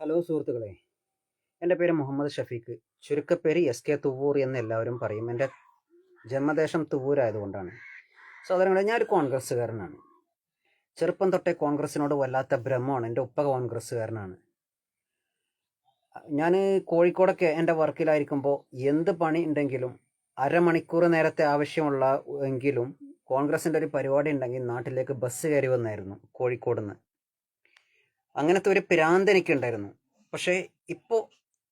Hello സുഹൃത്തുക്കളെ. എന്റെ പേര് മുഹമ്മദ് ഷഫീഖ്. ചുരുക്കപ്പേര് എസ് കെ തുവൂർ എന്ന് എല്ലാവരും പറയും. എന്റെ ജന്മദേശം തുവൂരായതുകൊണ്ടാണ് സഹോദരങ്ങളെ ഞാനൊരു കോൺഗ്രസ്സുകാരനാണ്. ചെറുപ്പം തൊട്ടേ കോൺഗ്രസ്സിനോട് വല്ലാത്ത ഭ്രമമാണ്. എന്റെ ഉപ്പ കോൺഗ്രസ്സുകാരനാണ്. ഞാൻ കോഴിക്കോടൊക്കെ എന്റെ വർക്കിലായിരിക്കുമ്പോൾ എന്ത് പണി ഉണ്ടെങ്കിലും അരമണിക്കൂർ നേരത്തെ ആവശ്യമുള്ള എങ്കിലും കോൺഗ്രസിന്റെ ഒരു പരിപാടി ഉണ്ടെങ്കിൽ നാട്ടിലേക്ക് ബസ് കയറി വന്നായിരുന്നു കോഴിക്കോട് നിന്ന് അങ്ങനത്തെ ഒരു പ്രാന്ത് എനിക്കുണ്ടായിരുന്നു പക്ഷേ ഇപ്പോൾ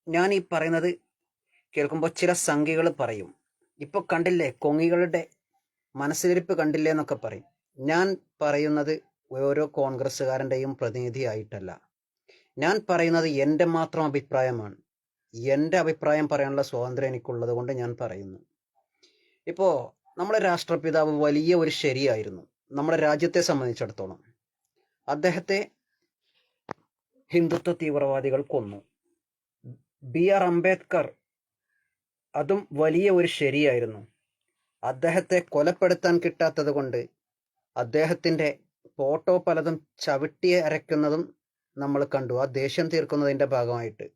ഞാൻ ഈ പറയുന്നത് കേൾക്കുമ്പോൾ ചില സംഖ്യകൾ പറയും. ഇപ്പോൾ കണ്ടില്ലേ? കൊങ്ങികളുടെ മനസ്സിലിരിപ്പ് കണ്ടില്ലേ എന്നൊക്കെ പറയും. ഞാൻ പറയുന്നത് ഓരോ കോൺഗ്രസ്സുകാരന്റെയും പ്രതിനിധിയായിട്ടല്ല. ഞാൻ പറയുന്നത് എന്റെ മാത്രം അഭിപ്രായമാണ്. എന്റെ അഭിപ്രായം പറയാനുള്ള സ്വാതന്ത്ര്യം എനിക്കുള്ളത് കൊണ്ട് ഞാൻ പറയുന്നു. ഇപ്പോൾ നമ്മുടെ രാഷ്ട്രപിതാവ് വലിയ ഒരു ശരിയായിരുന്നു. നമ്മുടെ രാജ്യത്തെ സംബന്ധിച്ചിടത്തോളം. അദ്ദേഹത്തെ ഹിന്ദുത്വ തീവ്രവാദികൾ കൊന്നു. ബി ആർ അംബേദ്കർ അതും വലിയ ഒരു ശരിയായിരുന്നു. അദ്ദേഹത്തെ കൊലപ്പെടുത്താൻ കിട്ടാത്തത് കൊണ്ട് അദ്ദേഹത്തിന്റെ ഫോട്ടോ പലതും ചവിട്ടി അരയ്ക്കുന്നതും നമ്മൾ കണ്ടു. ആ ദേഷ്യം തീർക്കുന്നതിന്റെ ഭാഗമായിട്ട്.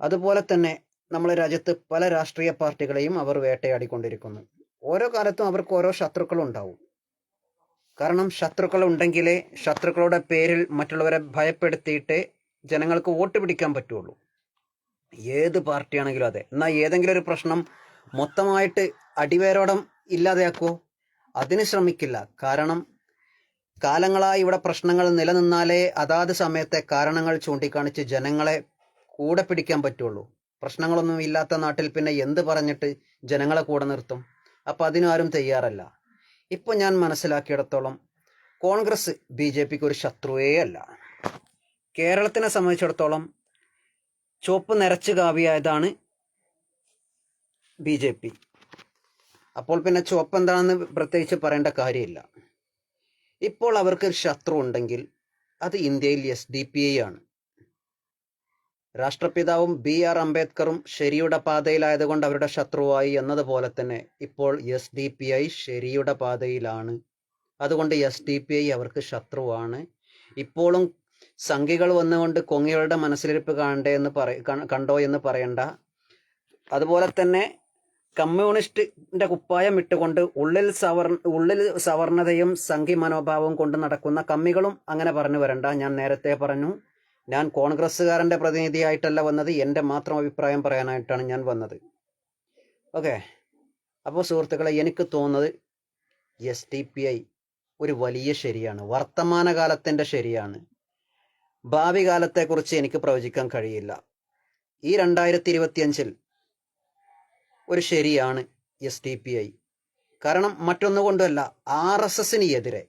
അതുപോലെ തന്നെ നമ്മുടെ രാജ്യത്ത് പല രാഷ്ട്രീയ പാർട്ടികളെയും അവർ വേട്ടയാടിക്കൊണ്ടിരിക്കുന്നു. ഓരോ കാലത്തും അവർക്ക് ഓരോ ശത്രുക്കളുണ്ടാവും. കാരണം ശത്രുക്കൾ ഉണ്ടെങ്കിലേ ശത്രുക്കളുടെ പേരിൽ മറ്റുള്ളവരെ ഭയപ്പെടുത്തിയിട്ട് ജനങ്ങൾക്ക് വോട്ട് പിടിക്കാൻ പറ്റുള്ളൂ. ഏത് പാർട്ടിയാണെങ്കിലും അതെ. എന്നാൽ ഏതെങ്കിലും ഒരു പ്രശ്നം മൊത്തമായിട്ട് അടിവേരോടം ഇല്ലാതെയാക്കുമോ അതിന് ശ്രമിക്കില്ല. കാരണം കാലങ്ങളായി ഇവിടെ പ്രശ്നങ്ങൾ നിലനിന്നാലേ അതാത് സമയത്തെ കാരണങ്ങൾ ചൂണ്ടിക്കാണിച്ച് ജനങ്ങളെ കൂടെ പിടിക്കാൻ പറ്റുള്ളൂ. പ്രശ്നങ്ങളൊന്നും ഇല്ലാത്ത നാട്ടിൽ പിന്നെ എന്ത് പറഞ്ഞിട്ട് ജനങ്ങളെ കൂടെ നിർത്തും? അപ്പം ആരും തയ്യാറല്ല. ഇപ്പോൾ ഞാൻ മനസ്സിലാക്കിയിടത്തോളം കോൺഗ്രസ് ബി ജെ പിക്ക് ഒരു ശത്രുവേ അല്ല. കേരളത്തിനെ സംബന്ധിച്ചിടത്തോളം ചുവപ്പ് നിറച്ച് കാവിയായതാണ് ബി ജെ പി. അപ്പോൾ പിന്നെ ചുവപ്പ് എന്താണെന്ന് പ്രത്യേകിച്ച് പറയേണ്ട കാര്യമില്ല. ഇപ്പോൾ അവർക്ക് ശത്രു ഉണ്ടെങ്കിൽ അത് ഇന്ത്യയിൽ എസ് ഡി പി ഐ ആണ്. രാഷ്ട്രപിതാവും ബി ആർ അംബേദ്കറും ശരിയുടെ പാതയിലായതുകൊണ്ട് അവരുടെ ശത്രുവായി എന്നതുപോലെ തന്നെ ഇപ്പോൾ എസ് ഡി പി ഐ ശരിയുടെ പാതയിലാണ്. അതുകൊണ്ട് എസ് ഡി പി ഐ അവർക്ക് ശത്രുവാണ്. ഇപ്പോഴും സംഖ്യകൾ വന്നുകൊണ്ട് കൊങ്ങികളുടെ മനസ്സിലിരിപ്പ് കാണണ്ടേ എന്ന് പറ കണ്ടോ എന്ന് പറയണ്ട. അതുപോലെ തന്നെ കമ്മ്യൂണിസ്റ്റിന്റെ കുപ്പായം ഇട്ടുകൊണ്ട് ഉള്ളിൽ സവർ ഉള്ളിൽ സവർണതയും സംഘി മനോഭാവവും കൊണ്ട് നടക്കുന്ന കമ്മികളും അങ്ങനെ പറഞ്ഞു വരണ്ട. ഞാൻ നേരത്തെ പറഞ്ഞു. ഞാൻ കോൺഗ്രസ്സുകാരന്റെ പ്രതിനിധിയായിട്ടല്ല വന്നത്. എന്റെ മാത്രം അഭിപ്രായം പറയാനായിട്ടാണ് ഞാൻ വന്നത്. ഓക്കെ. അപ്പോൾ സുഹൃത്തുക്കളെ എനിക്ക് തോന്നുന്നത് എസ് ടി പി ഐ ഒരു വലിയ ശരിയാണ്. വർത്തമാനകാലത്തിന്റെ ശരിയാണ്. ഭാവി കാലത്തെക്കുറിച്ച് എനിക്ക് പ്രവചിക്കാൻ കഴിയില്ല. ഈ രണ്ടായിരത്തി ഇരുപത്തിയഞ്ചിൽ ഒരു ശരിയാണ് എസ് ഡി പി ഐ. കാരണം മറ്റൊന്നുകൊണ്ടല്ല ആർ എസ് എസിന് എതിരെ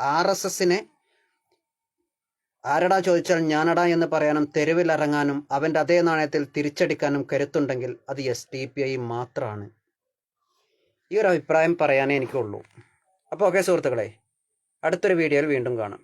ആർ എസ് എസിനെ ആരടാ ചോദിച്ചാൽ ഞാനടാ എന്ന് പറയാനും തെരുവിലിറങ്ങാനും അവന്റെ അതേ നാണയത്തിൽ തിരിച്ചടിക്കാനും കരുത്തുണ്ടെങ്കിൽ അത് എസ് ഡി പി ഐ മാത്രമാണ് ഈ ഒരു അഭിപ്രായം പറയാനേ എനിക്കുള്ളൂ. അപ്പോൾ ഓക്കെ സുഹൃത്തുക്കളെ അടുത്തൊരു വീഡിയോയിൽ വീണ്ടും കാണാം.